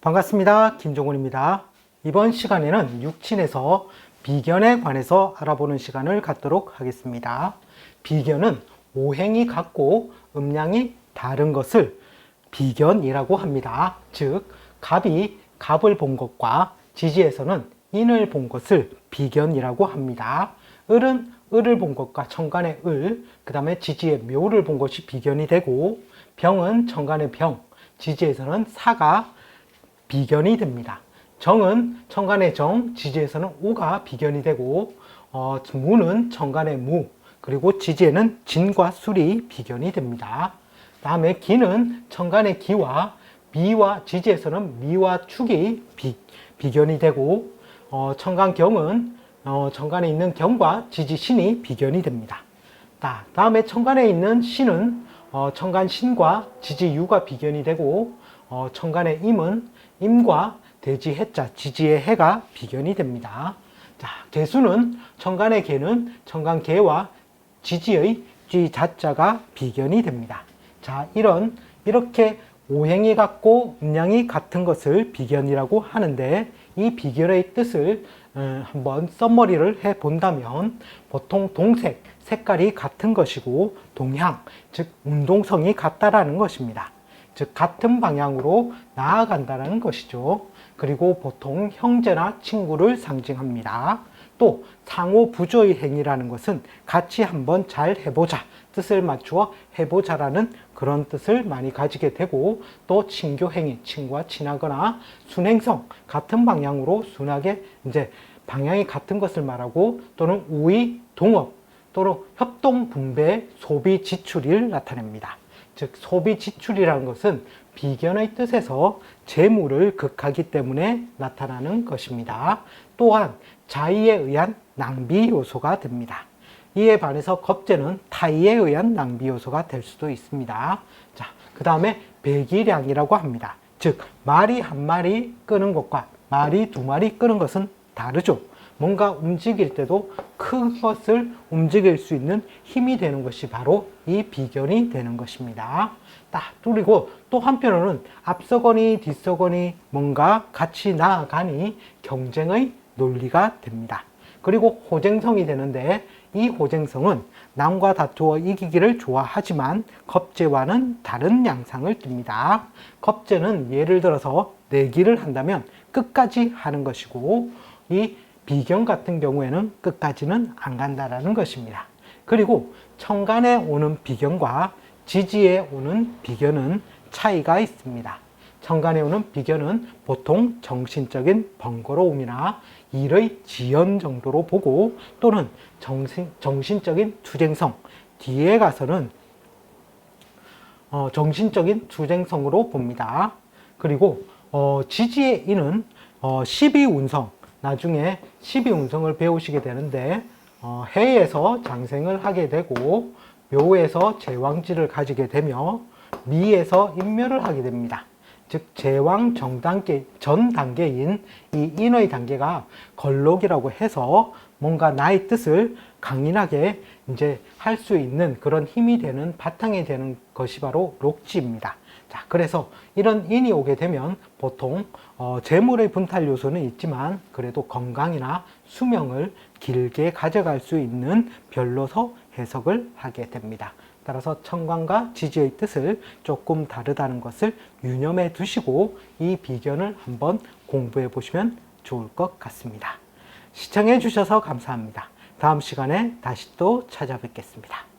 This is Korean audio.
반갑습니다. 김종훈입니다. 이번 시간에는 육친에서 비견에 관해서 알아보는 시간을 갖도록 하겠습니다. 비견은 오행이 같고 음양이 다른 것을 비견이라고 합니다. 즉, 갑이 갑을 본 것과 지지에서는 인을 본 것을 비견이라고 합니다. 을은 을을 본 것과 천간의 을, 그 다음에 지지의 묘를 본 것이 비견이 되고, 병은 천간의 병, 지지에서는 사가 비견이 됩니다. 정은 천간의 정, 지지에서는 오가 비견이 되고, 어, 무는 천간의 무, 그리고 지지에는 진과 술이 비견이 됩니다. 다음에 기는 천간의 기와 미와 지지에서는 미와 축이 비, 비견이 되고, 어, 천간경은 어, 천간에 있는 경과 지지 신이 비견이 됩니다. 다, 다음에 천간에 있는 신은 어, 천간 신과 지지 유가 비견이 되고 어, 천간의 임은 임과 대지 해자 지지의 해가 비견이 됩니다. 자, 개수는 천간의 개는 천간 개와 지지의 쥐 자자가 비견이 됩니다. 자, 이런 이렇게 오행이 같고 음양이 같은 것을 비견이라고 하는데 이 비견의 뜻을 어, 한번 썸머리를 해 본다면 보통 동색, 색깔이 같은 것이고 동향, 즉 운동성이 같다라는 것입니다. 즉 같은 방향으로 나아간다는 것이죠. 그리고 보통 형제나 친구를 상징합니다. 또 상호 부조의 행위라는 것은 같이 한번 잘 해보자 뜻을 맞추어 해보자라는 그런 뜻을 많이 가지게 되고 또 친교 행위 친구와 친하거나 순행성 같은 방향으로 순하게 이제 방향이 같은 것을 말하고 또는 우위 동업 또는 협동 분배 소비 지출을 나타냅니다. 즉 소비 지출이라는 것은 비견의 뜻에서 재물을 극하기 때문에 나타나는 것입니다. 또한 자의에 의한 낭비 요소가 됩니다. 이에 반해서 겁재는 타의에 의한 낭비 요소가 될 수도 있습니다. 자, 그 다음에 배기량이라고 합니다. 즉, 말이 한 마리 끄는 것과 말이 두 마리 끄는 것은 다르죠. 뭔가 움직일 때도 큰 것을 움직일 수 있는 힘이 되는 것이 바로 이 비견이 되는 것입니다. 딱 그리고 또 한편으로는 앞서거니 뒤서거니 뭔가 같이 나아가니 경쟁의 논리가 됩니다. 그리고 호쟁성이 되는데 이 호쟁성은 남과 다투어 이기기를 좋아하지만 겁재와는 다른 양상을 띱니다. 겁재는 예를 들어서 내기를 한다면 끝까지 하는 것이고 이 비견 같은 경우에는 끝까지는 안 간다라는 것입니다. 그리고 천간에 오는 비견과 지지에 오는 비견은 차이가 있습니다. 천간에 오는 비견은 보통 정신적인 번거로움이나 일의 지연 정도로 보고 또는 정신, 정신적인 투쟁성, 뒤에 가서는 어, 정신적인 투쟁성으로 봅니다. 그리고 어, 지지의 인은 어, 12운성, 나중에 12운성을 배우시게 되는데 어, 해에서 장생을 하게 되고 묘에서 제왕지를 가지게 되며 미에서 인묘를 하게 됩니다. 즉 제왕 정 단계 전 단계인 이 인의 단계가 걸록이라고 해서 뭔가 나의 뜻을 강인하게 이제 할 수 있는 그런 힘이 되는 바탕이 되는 것이 바로 록지입니다. 자, 그래서 이런 인이 오게 되면 보통 어, 재물의 분탈 요소는 있지만 그래도 건강이나 수명을 길게 가져갈 수 있는 별로서 해석을 하게 됩니다. 따라서 천간과 지지의 뜻을 조금 다르다는 것을 유념해 두시고 이 비견을 한번 공부해 보시면 좋을 것 같습니다. 시청해 주셔서 감사합니다. 다음 시간에 다시 또 찾아뵙겠습니다.